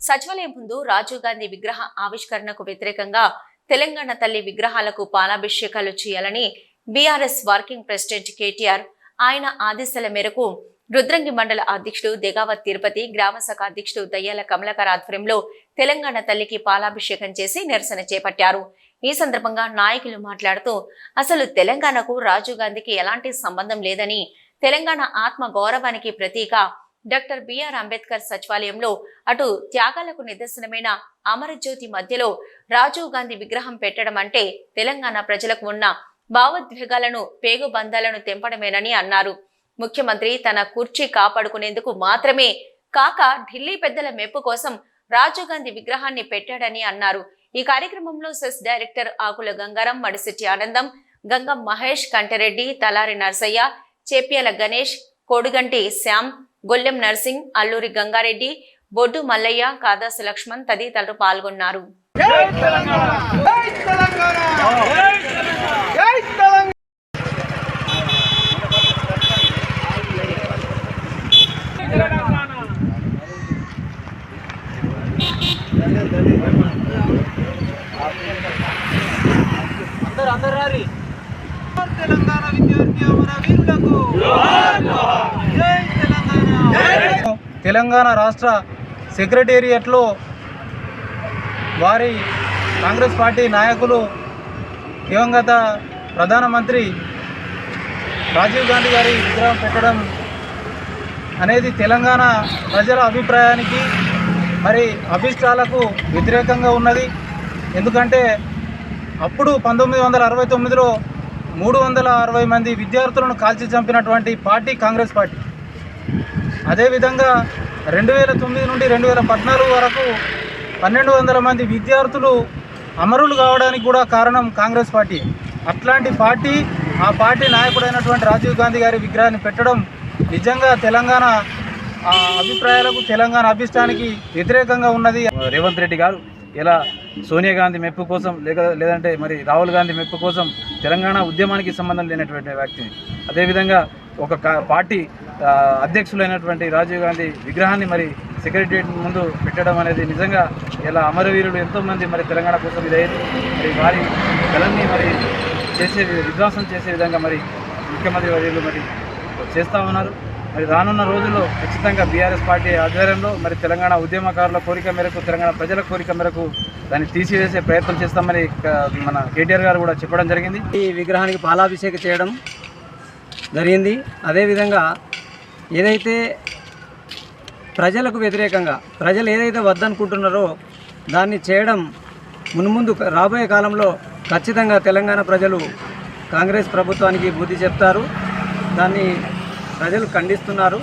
సచివాలయం ముందు రాజీవ్ గాంధీ విగ్రహ ఆవిష్కరణకు వ్యతిరేకంగా తెలంగాణ తల్లి విగ్రహాలకు పాలాభిషేకాలు చేయాలని బీఆర్ఎస్ వర్కింగ్ ప్రెసిడెంట్ కేటీఆర్. ఆయన ఆదేశాల మేరకు రుద్రంగి మండల అధ్యక్షుడు దెగావత్ తిరుపతి గ్రామ శాఖ అధ్యక్షుడు దయ్యాల కమలకర్ ఆధ్వర్యంలో తెలంగాణ తల్లికి పాలాభిషేకం చేసి నిరసన చేపట్టారు. ఈ సందర్భంగా నాయకులు మాట్లాడుతూ అసలు తెలంగాణకు రాజీవ్ గాంధీకి ఎలాంటి సంబంధం లేదని తెలంగాణ ఆత్మ గౌరవానికి ప్రతీక డాక్టర్ బిఆర్ అంబేద్కర్ సచివాలయంలో అటు త్యాగాలకు నిదర్శనమైన అమరజ్యోతి మధ్యలో రాజీవ్ గాంధీ విగ్రహం పెట్టడం అంటే తెలంగాణ ప్రజలకు ఉన్న భావోద్వేగాలను పేగుబంధాలను తెంపడమేనని అన్నారు. ముఖ్యమంత్రి తన కుర్చీ కాపాడుకునేందుకు మాత్రమే కాక ఢిల్లీ పెద్దల మెప్పు కోసం రాజీవ్ గాంధీ విగ్రహాన్ని పెట్టాడని అన్నారు. ఈ కార్యక్రమంలో సెస్ డైరెక్టర్ ఆకుల గంగారం మడిసిట్టి ఆనందం గంగం మహేష్ కంటరెడ్డి తలారి నర్సయ్య చేప్యాల గణేష్ కోడుగంటి శ్యామ్ గొల్లెం నర్సింగ్ అల్లూరి గంగారెడ్డి బొడ్డు మల్లయ్య కాదాసు లక్ష్మణ్ తదితరులు పాల్గొన్నారు. జై తెలంగాణ అందరూ అందరూ రారి. తెలంగాణ విద్యార్థి అమర తెలంగాణ రాష్ట్ర సెక్రటేరియట్లో వారి కాంగ్రెస్ పార్టీ నాయకులు దివంగత ప్రధానమంత్రి రాజీవ్ గాంధీ గారి విగ్రహం పెట్టడం అనేది తెలంగాణ ప్రజల అభిప్రాయానికి మరి అభిష్టాలకు వ్యతిరేకంగా ఉన్నది. ఎందుకంటే అప్పుడు పంతొమ్మిది వందల అరవై తొమ్మిదిలో మూడు వందల అరవై మంది విద్యార్థులను కాల్చి చంపినటువంటి పార్టీ కాంగ్రెస్ పార్టీ. అదేవిధంగా రెండు వేల తొమ్మిది నుండి రెండు వేల పద్నాలుగు వరకు పన్నెండు వందల మంది విద్యార్థులు అమరులు కావడానికి కూడా కారణం కాంగ్రెస్ పార్టీ. అట్లాంటి పార్టీ ఆ పార్టీ నాయకుడైనటువంటి రాజీవ్ గాంధీ గారి విగ్రహాన్ని పెట్టడం నిజంగా తెలంగాణ అభిప్రాయాలకు తెలంగాణ అభిష్టానికి వ్యతిరేకంగా ఉన్నది. రేవంత్ రెడ్డి గారు ఇలా సోనియా గాంధీ మెప్పు కోసం లేక లేదంటే మరి రాహుల్ గాంధీ మెప్పు కోసం తెలంగాణ ఉద్యమానికి సంబంధం లేనటువంటి వ్యక్తిని అదేవిధంగా ఒక పార్టీ అధ్యక్షులైనటువంటి రాజీవ్ గాంధీ విగ్రహాన్ని మరి సెక్రటరియట్ ముందు పెట్టడం అనేది నిజంగా ఇలా అమరవీరులు ఎంతోమంది మరి తెలంగాణ కోసం ఇదైంది మరి వారి కళల్ని మరి చేసే విధ్వంసం చేసే విధంగా మరి ముఖ్యమంత్రి వర్యులు మరి చేస్తూ ఉన్నారు. మరి రానున్న రోజుల్లో ఖచ్చితంగా బీఆర్ఎస్ పార్టీ ఆధ్వర్యంలో మరి తెలంగాణ ఉద్యమకారుల కోరిక మేరకు తెలంగాణ ప్రజల కోరిక మేరకు దాన్ని తీసివేసే ప్రయత్నం చేస్తామని మన కేటీఆర్ గారు కూడా చెప్పడం జరిగింది. ఈ విగ్రహానికి పాలాభిషేకం చేయడం జరిగింది. అదేవిధంగా ఏదైతే ప్రజలకు వ్యతిరేకంగా ప్రజలు ఏదైతే వద్దనుకుంటున్నారో దాన్ని చేయడం మున్ముందు రాబోయే కాలంలో ఖచ్చితంగా తెలంగాణ ప్రజలు కాంగ్రెస్ ప్రభుత్వానికి బుద్ధి చెప్తారు. దాన్ని ప్రజలు ఖండిస్తున్నారు.